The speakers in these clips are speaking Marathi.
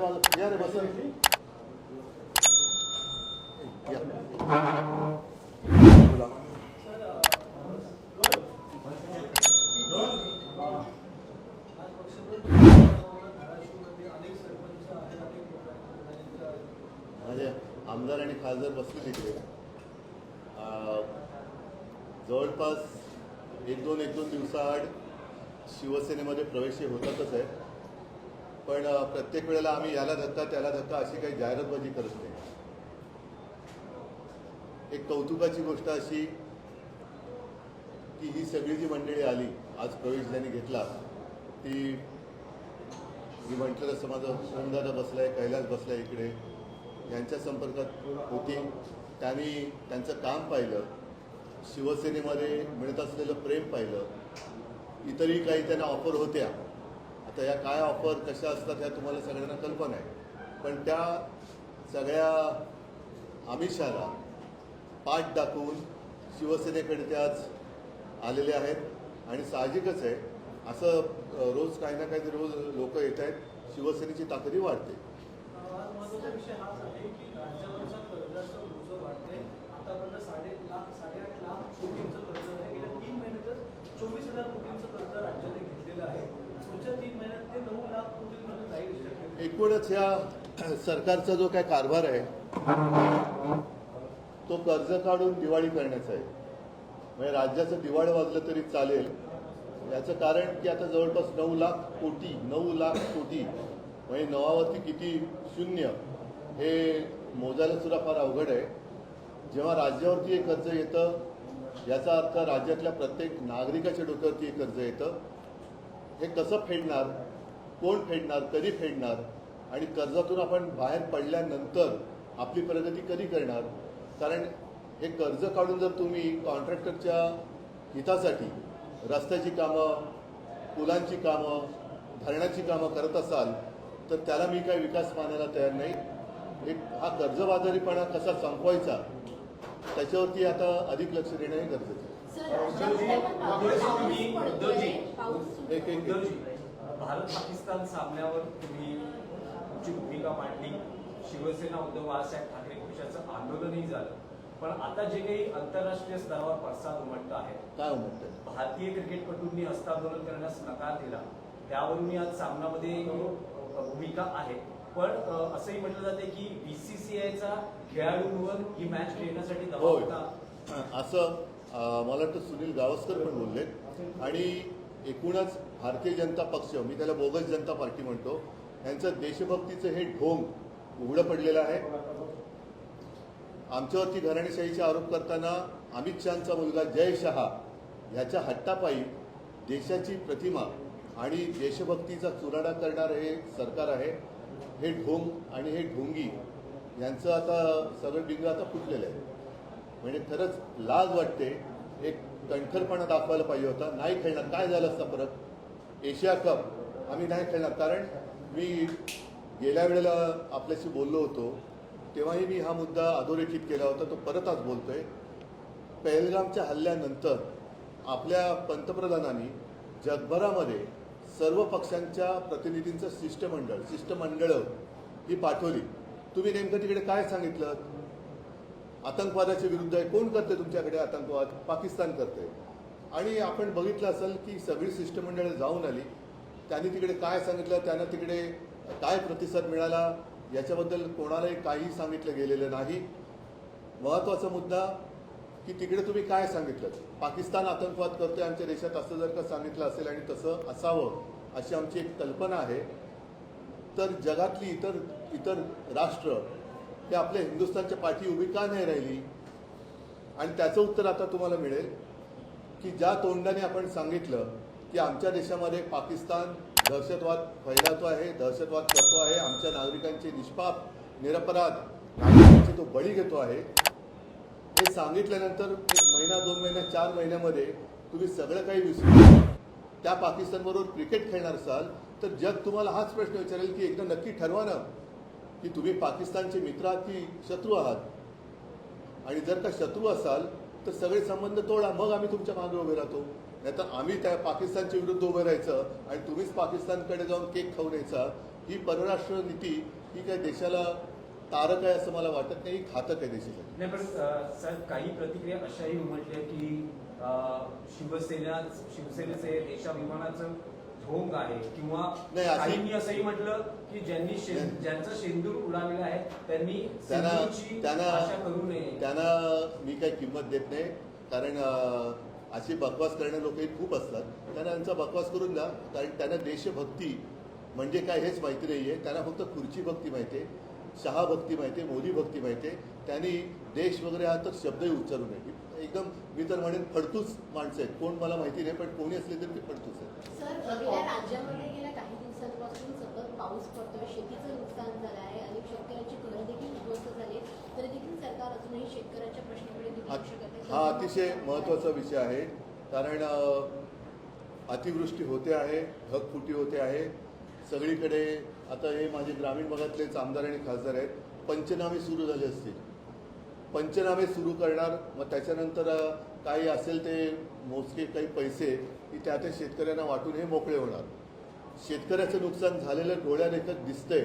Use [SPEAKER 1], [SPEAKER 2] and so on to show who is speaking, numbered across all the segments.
[SPEAKER 1] माझं या रे बस माझे आमदार आणि खासदार बसले तिकडे जवळपास एक दोन एक दोन दिवसाआड शिवसेनेमध्ये प्रवेश हे होतातच आहे. पण प्रत्येक वेळेला आम्ही याला धक्का त्याला धक्का अशी काही जाहिरातबाजी करत नाही. एक कौतुकाची गोष्ट अशी की ही सगळी जी मंडळी आली आज प्रवेश ज्यांनी घेतला ती मी म्हटलं तसं माझं सोमदादा बसलाय कैलास बसलाय इकडे यांच्या संपर्कात होती. त्यांनी त्यांचं काम पाहिलं शिवसेनेमध्ये मिळत असलेलं प्रेम पाहिलं. इतरही काही त्यांना ऑफर होत्या. आता या काय ऑफर कशा असतात ह्या तुम्हाला सगळ्यांना कल्पना आहे. पण त्या सगळ्या आमिषाला पाठ दाखवून शिवसेनेकडे ते आज आलेले आहेत. आणि साहजिकच आहे असं रोज काही ना काही रोज लोक येत आहेत शिवसेनेची ताकदी वाढते.
[SPEAKER 2] आहे की आतापर्यंत साडे लाख साडेआठ लाख
[SPEAKER 1] एकूणच ह्या सरकारचा जो काय कारभार आहे तो कर्ज काढून दिवाळी करण्याचा आहे. म्हणजे राज्याचं दिवाळ वाजलं तरी चालेल. याचं कारण की आता जवळपास नऊ लाख कोटी नऊ लाख कोटी म्हणजे नवावरती किती शून्य हे मोजायला सुद्धा फार अवघड आहे. जेव्हा राज्यावरती हे कर्ज येतं याचा अर्थ राज्यातल्या प्रत्येक नागरिकाच्या डोक्यावरती हे कर्ज येतं. हे कसं फेडणार? कोण फेडणार? कधी फेडणार? आणि कर्जातून आपण बाहेर पडल्यानंतर आपली प्रगती कधी करणार कारण हे कर्ज काढून जर तुम्ही कॉन्ट्रॅक्टरच्या हितासाठी रस्त्याची कामं पुलांची कामं धरणाची कामं करत असाल तर त्याला मी काही विकास मानायला तयार नाही एक हा कर्जबाजारीपणा कसा संपवायचा त्याच्यावरती आता अधिक लक्ष देणं हे गरजेचं आहे
[SPEAKER 3] भारत पाकिस्तान सामन्यावर तुम्ही भूमिका मांडली. शिवसेना उद्धव बाळासाहेब ठाकरे पक्षाचं आंदोलनही झालं. पण आता जे काही आंतरराष्ट्रीय स्तरावर पडसाद उमटत आहे
[SPEAKER 1] काय म्हणतात
[SPEAKER 3] भारतीय क्रिकेटपटूंनी हस्तांदोलन करण्यास नकार दिला. त्यावरून आज सामनामध्ये भूमिका आहे. पण असंही म्हटलं जाते की बीसीसीआयचा खेळाडूंवर ही मॅच खेळण्यासाठी दबाव होता.
[SPEAKER 1] असं मला वाटतं सुनील गावस्कर पण बोलले आणि एकूणच भारतीय जनता पक्ष मी त्याला बोगस जनता पार्टी म्हणतो यांचं देशभक्तीचं हे ढोंग उघडं पडलेलं आहे. आमच्यावरती घराणेशाहीचे आरोप करताना अमित शहाचा मुलगा जय शहा ह्याच्या हट्टापायी देशाची प्रतिमा आणि देशभक्तीचा चुराडा करणारं हे सरकार आहे. हे ढोंग आणि हे ढोंगी यांचं आता सगळं डिंग आता फुटलेलं आहे. म्हणजे खरंच लाज वाटते. एक कणखरपणा दाखवायला पाहिजे होता. नाही खेळणार. काय झालं असतं परत? Asia cup. आम्ही नाही खेळणार. कारण मी गेल्या वेळेला आपल्याशी बोललो होतो तेव्हाही मी हा मुद्दा अधोरेखित केला होता तो परत आज आहे पहलगामच्या हल्ल्यानंतर आपल्या पंतप्रधानांनी जगभरामध्ये सर्व पक्षांच्या प्रतिनिधींचं शिष्टमंडळ शिष्टमंडळं ही पाठवली. तुम्ही नेमकं तिकडे काय सांगितलं? आतंकवादाच्या विरुद्ध आहे कोण करते तुमच्याकडे आतंकवाद? पाकिस्तान करते आणि आपण बघितलं असेल की सगळी शिष्टमंडळं जाऊन आली. त्यांनी तिकडे काय सांगितलं त्यांना तिकडे काय प्रतिसाद मिळाला याच्याबद्दल कोणालाही काही सांगितलं गेलेलं नाही. महत्त्वाचा मुद्दा की तिकडे तुम्ही काय सांगितलं? पाकिस्तान आतंकवाद करतोय आमच्या देशात असं जर का सांगितलं असेल आणि तसं असावं अशी आमची एक कल्पना आहे. तर जगातली इतर इतर राष्ट्र हे आपल्या हिंदुस्थानच्या पाठी उभी का नाही राहिली? आणि त्याचं उत्तर आता तुम्हाला मिळेल की ज्या तोंडाने आपण सांगितलं की आमच्या देशामध्ये पाकिस्तान दहशतवाद फैलावतो आहे दहशतवाद करतो आहे आमच्या नागरिकांचे निष्पाप निरपराध नागरिकांचे तो बळी घेतो आहे. हे सांगितल्यानंतर एक महिना दोन महिन्या चार महिन्यामध्ये तुम्ही सगळं काही विसरून त्या पाकिस्तानबरोबर क्रिकेट खेळणार असाल तर जग तुम्हाला हाच प्रश्न विचारेल की एकदा नक्की ठरवा ना की तुम्ही पाकिस्तानचे मित्र आहात की शत्रू आहात. आणि जर का शत्रू असाल तर सगळे संबंध तोडा मग आम्ही तुमच्या मागे उभे राहतो. नाहीतर आम्ही त्या पाकिस्तानच्या विरुद्ध उभे राहायचं आणि तुम्हीच पाकिस्तानकडे जाऊन केक खाऊन यायचा. ही परराष्ट्र नीती ही काय देशाला तारक आहे असं मला वाटत नाही घातक आहे देशासाठी.
[SPEAKER 3] नाही पण सर काही प्रतिक्रिया अशाही उमटल्या की शिवसेना शिवसेनेचे देशाभिमानाचं ढोंग आहे किंवा
[SPEAKER 1] नाही, अशी-
[SPEAKER 3] काहींनी असंही म्हटलं की ज्यांनी
[SPEAKER 1] नाही.
[SPEAKER 3] ज्यांचं शेंदूर उडालेलं आहे त्यांनी
[SPEAKER 1] त्यांना त्यांना
[SPEAKER 3] आशा करू नये.
[SPEAKER 1] त्यांना मी काही किंमत देत नाही कारण अशी बकवास करणारे लोकही खूप असतात. त्यांना त्यांचा बकवास करून द्या. कारण त्यांना देशभक्ती म्हणजे काय हेच माहिती नाही आहे त्यांना फक्त खुर्ची भक्ती माहिती आहे शहा भक्ती माहिती आहे मोदी भक्ती माहिती आहे त्यांनी देश वगैरे हा तर शब्दही उच्चारू नये. एकदम मी तर म्हणेन फडतूच माणसं आहेत. कोण मला माहिती नाही पण कोणी असले तरी ते फडतूच आहेत. हा अतिशय महत्त्वाचा विषय आहे. कारण अतिवृष्टी होते आहे ढगफुटी होते आहे. सगळीकडे आता हे माझे ग्रामीण भागातलेच आमदार आणि खासदार आहेत पंचनामे सुरू झाले असतील. पंचनामे सुरू करणार मग त्याच्यानंतर काही असेल ते मोजके काही पैसे की त्या त्या शेतकऱ्यांना वाटून हे मोकळे होणार. शेतकऱ्याचं नुकसान झालेलं डोळ्यादेखत दिसतंय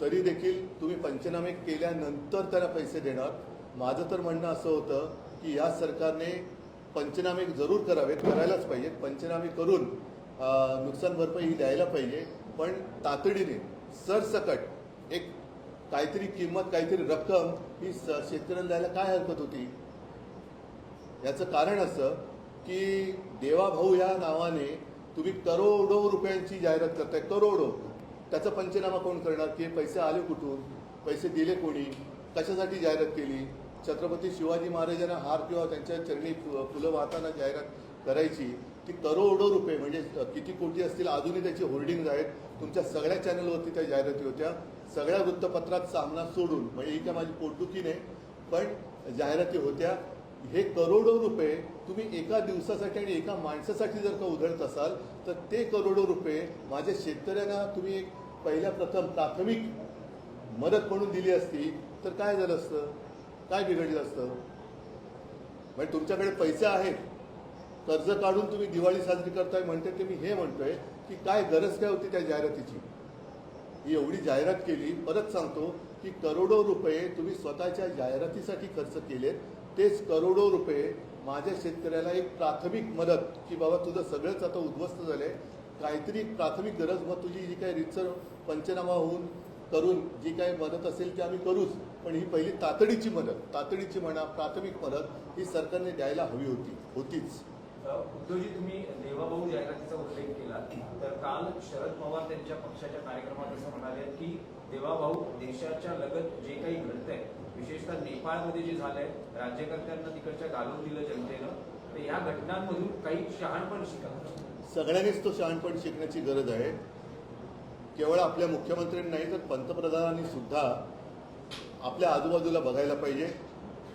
[SPEAKER 1] तरी देखील तुम्ही पंचनामे केल्यानंतर त्याला पैसे देणार. माझं तर म्हणणं असं होतं की या सरकारने पंचनामे जरूर करावेत करायलाच पाहिजेत पंचनामे करून नुकसान भरपाई ही द्यायला पाहिजे. पण तातडीने सरसकट एक काहीतरी किंमत काहीतरी रक्कम ही स- शेतकऱ्यांना द्यायला काय हरकत होती? याचं कारण असं की देवाभाऊ या नावाने तुम्ही करोडो रुपयांची जाहिरात करताय करोडो. त्याचा पंचनामा कोण करणार? की हे पैसे आले कुठून? पैसे दिले कोणी? कशासाठी जाहिरात केली? छत्रपती शिवाजी महाराजांना हार किंवा त्यांच्या चरणी फुलं वाहताना जाहिरात करायची ती करोडो रुपये म्हणजे किती कोटी असतील अजूनही त्याची होर्डिंग आहेत. तुमच्या सगळ्या चॅनलवरती त्या जाहिराती होत्या. सगळ्या वृत्तपत्रात सामना सोडून म्हणजे ही काय माझी पोटदुखी नाही पण जाहिराती होत्या. हे करोडो रुपये तुम्ही एका दिवसासाठी आणि एका माणसासाठी जर का उधळत असाल तर ते करोडो रुपये माझ्या शेतकऱ्यांना तुम्ही एक पहिल्या प्रथम प्राथमिक मदत म्हणून दिली असती. तर काय झालं असतं? काय बिघडलं असतं? म्हणजे तुमच्याकडे पैसे आहेत. कर्ज काढून तुम्ही दिवाळी साजरी करताय म्हणते ते मी हे म्हणतोय की काय गरज काय होती त्या जाहिरातीची? ही एवढी जाहिरात केली परत सांगतो की करोडो रुपये तुम्ही स्वतःच्या जाहिरातीसाठी खर्च केलेत. तेच करोडो रुपये माझ्या शेतकऱ्याला एक प्राथमिक मदत की बाबा तुझं सगळंच आता उद्ध्वस्त झालंय. काहीतरी प्राथमिक गरज मग तुझी जी काही रितसर पंचनामा होऊन करून जी काही मदत असेल ती आम्ही करूच. पण ही पहिली तातडीची मदत तातडीची म्हणा प्राथमिक मदत ही सरकारने द्यायला हवी होती होतीच.
[SPEAKER 3] अ, उद्धवजी तुम्ही देवाभाऊ जाहिरातीचा उल्लेख केला. तर काल शरद पवार त्यांच्या पक्षाच्या कार्यक्रमात असं म्हणाले की देवाभाऊ देशाच्या लगत जे काही घडतंय विशेषतः नेपाळमध्ये जे झालंय राज्यकर्त्यांना तिकडच्या घालून दिलं जनतेनं तर या घटनांमधून काही शहाणपण शिका.
[SPEAKER 1] सगळ्यांनीच तो शहाणपण शिकण्याची गरज आहे. केवळ आपल्या मुख्यमंत्र्यांनी नाही तर पंतप्रधानांनी सुद्धा आपल्या आजूबाजूला बघायला पाहिजे.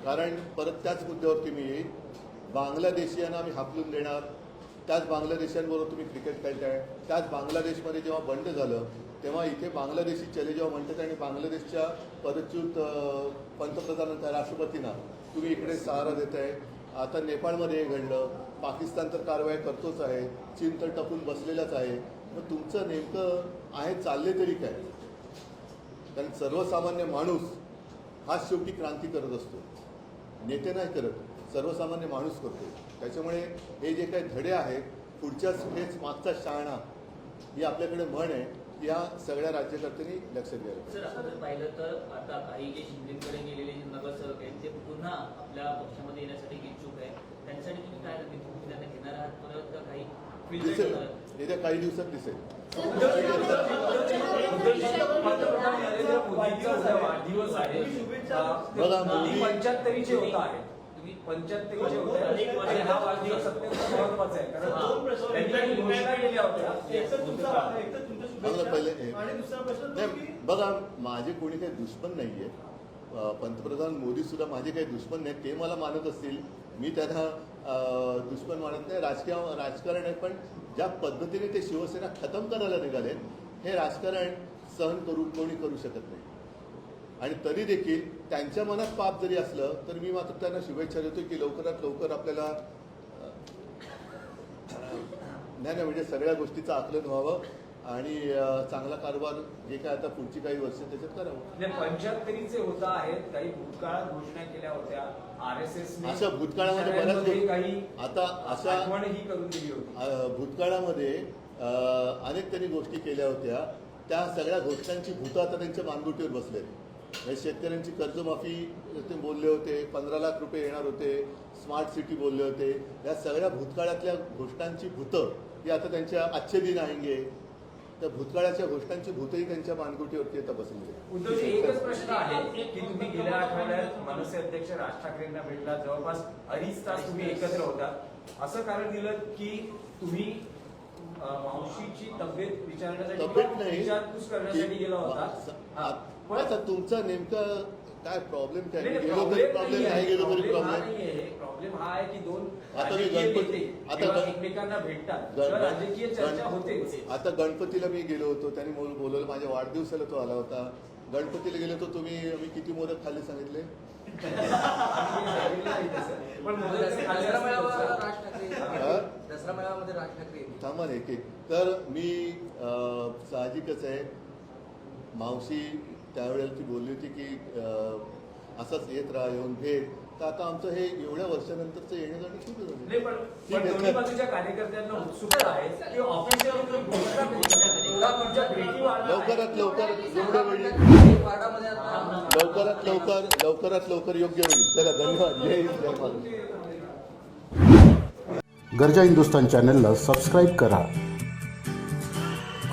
[SPEAKER 1] कारण परत त्याच मुद्द्यावरती मी येईल बांगलादेशीयांना आम्ही हाकलून देणार. त्याच बांगलादेशांबरोबर तुम्ही क्रिकेट खेळताय. त्याच बांगलादेशमध्ये जेव्हा बंड झालं तेव्हा इथे बांगलादेशी चले जेव्हा म्हणतात आणि बांगलादेशच्या पदच्युत पंतप्रधानांचा राष्ट्रपतींना तुम्ही इकडे सहारा देत आहे आता नेपाळमध्ये हे घडलं. पाकिस्तान तर कारवाई करतोच आहे. चीन तर टपून बसलेलाच आहे. मग तुमचं नेमकं आहे चालले तरी काय? कारण सर्वसामान्य माणूस हाच शेवटी क्रांती करत असतो. नेते नाही करत सर्वसामान्य माणूस करतो. त्याच्यामुळे हे जे काही धडे आहेत पुढच्याच हेच मागचा शहाणा ही आपल्याकडे म्हण आहे या सगळ्या राज्यकर्त्यांनी लक्ष पाहिजे.
[SPEAKER 4] सर आपण जर पाहिलं तर आता काही जे शिंदेकडे गेलेले जे नगरसेवक आहेत ते पुन्हा आपल्या पक्षामध्ये येण्यासाठी इच्छुक आहे त्यांच्यासाठी तुम्ही काय रणनीती तुम्ही त्यांना घेणार आहात परत का काही
[SPEAKER 1] येत्या काही दिवसात दिसेल
[SPEAKER 3] पंतप्रधान वाढदिवस आहे.
[SPEAKER 1] बघा,
[SPEAKER 3] मोदी
[SPEAKER 1] मोदी-
[SPEAKER 3] पंच्याहत्तरीचे होत आहे.
[SPEAKER 4] तुम्ही
[SPEAKER 3] पंच्याहत्तरीचे होत आहे. आणि हा वाढदिवस अत्यंत महत्त्वाचा आहे. कारण
[SPEAKER 2] दोन प्रश्न
[SPEAKER 3] त्यांनी काही घोषणा केल्या होत्या
[SPEAKER 2] एक तर तुमचा एक तर तुमच्या
[SPEAKER 1] मला पहिले
[SPEAKER 2] शुभेच्छा आणि दुसरा प्रश्न तो
[SPEAKER 1] नाही
[SPEAKER 2] की
[SPEAKER 1] बघा माझे कोणी काही दुश्मन नाही आहे पंतप्रधान मोदी सुद्धा माझे काही दुश्मन नाही ते मला मानत असतील. मी त्यांना अं, दुश्मन मानत नाही. राजकीय राजकारण आहे पण ज्या पद्धतीने ते शिवसेना खतम करायला निघालेत हे राजकारण सहन करू कोणी करू शकत नाही. आणि तरी देखील त्यांच्या मनात पाप जरी असलं तर मी मात्र त्यांना शुभेच्छा देतो की लवकरात लवकर आपल्याला नाही म्हणजे सगळ्या गोष्टीचं आकलन व्हावं आणि चांगला कारभार जे काय आता पुढची काही वर्ष त्याच्यात करावं.
[SPEAKER 3] म्हणजे पंच्याहत्तरीचे होता आहेत काही भूतकाळात घोषणा केल्या होत्या. आर एस एस
[SPEAKER 1] अशा भूतकाळामध्ये बऱ्याच
[SPEAKER 3] काही
[SPEAKER 1] आता अशा
[SPEAKER 3] करून दिली होती.
[SPEAKER 1] भूतकाळामध्ये अनेक त्यांनी गोष्टी केल्या होत्या. त्या सगळ्या घोषणांची भूतं आता त्यांच्या मानगुटीवर बसलेत. म्हणजे शेतकऱ्यांची कर्जमाफी ते बोलले होते पंधरा लाख रुपये येणार होते स्मार्ट सिटी बोलले होते. या सगळ्या भूतकाळातल्या घोषणांची भूतं ही आता त्यांच्या आजचे दिन आहेंगे त्या भूतकाळाच्या घोषणांची भूतही त्यांच्या मानगुटीवरती आता आहेत.
[SPEAKER 3] उद्धवजी एकच प्रश्न आहे की तुम्ही गेल्या आठवड्यात मनसे अध्यक्ष राज ठाकरेंना भेटला. जवळपास अडीच तास तुम्ही एकत्र होता. असं कारण दिलं की तुम्ही मावशीची तब्येत विचारण्यासाठी
[SPEAKER 1] तब्येत नाही.
[SPEAKER 3] विचारपूस करण्यासाठी गेला होता. हा. पण
[SPEAKER 1] आता तुमचा नेमका काय प्रॉब्लेम काय? गेलो तरी प्रॉब्लेम
[SPEAKER 3] नाही.
[SPEAKER 1] गेलो तरी
[SPEAKER 3] हा
[SPEAKER 1] प्रॉब्लेम
[SPEAKER 3] नाहीये. प्रॉब्लेम हा आहे की दोन
[SPEAKER 1] आता मी गणपती- आता
[SPEAKER 3] एकमेकांना भेटतात. राजकीय चर्चा
[SPEAKER 1] आता गणपतीला मी गेलो होतो त्यांनी बोल- बोलवलं माझ्या वाढदिवसाला तो आला होता. गणपतीला गेलो होतो तुम्ही मी किती मोदक खाल्ले सांगितले. थांबा एक एक. तर मी साहजिकच आहे. मावशी त्यावेळेला ती बोलली होती की असंच येत राहा येऊन भेट. तर आता आमचं हे एवढ्या वर्षानंतरचं येणं जाणं. लवकरात लवकर जेवढं वेळ लवकरात लवकर लवकरात लवकर योग्य होईल चला धन्यवाद. जय हिंद जय
[SPEAKER 5] गरजा हिंदुस्तान चॅनलला सबस्क्राईब करा.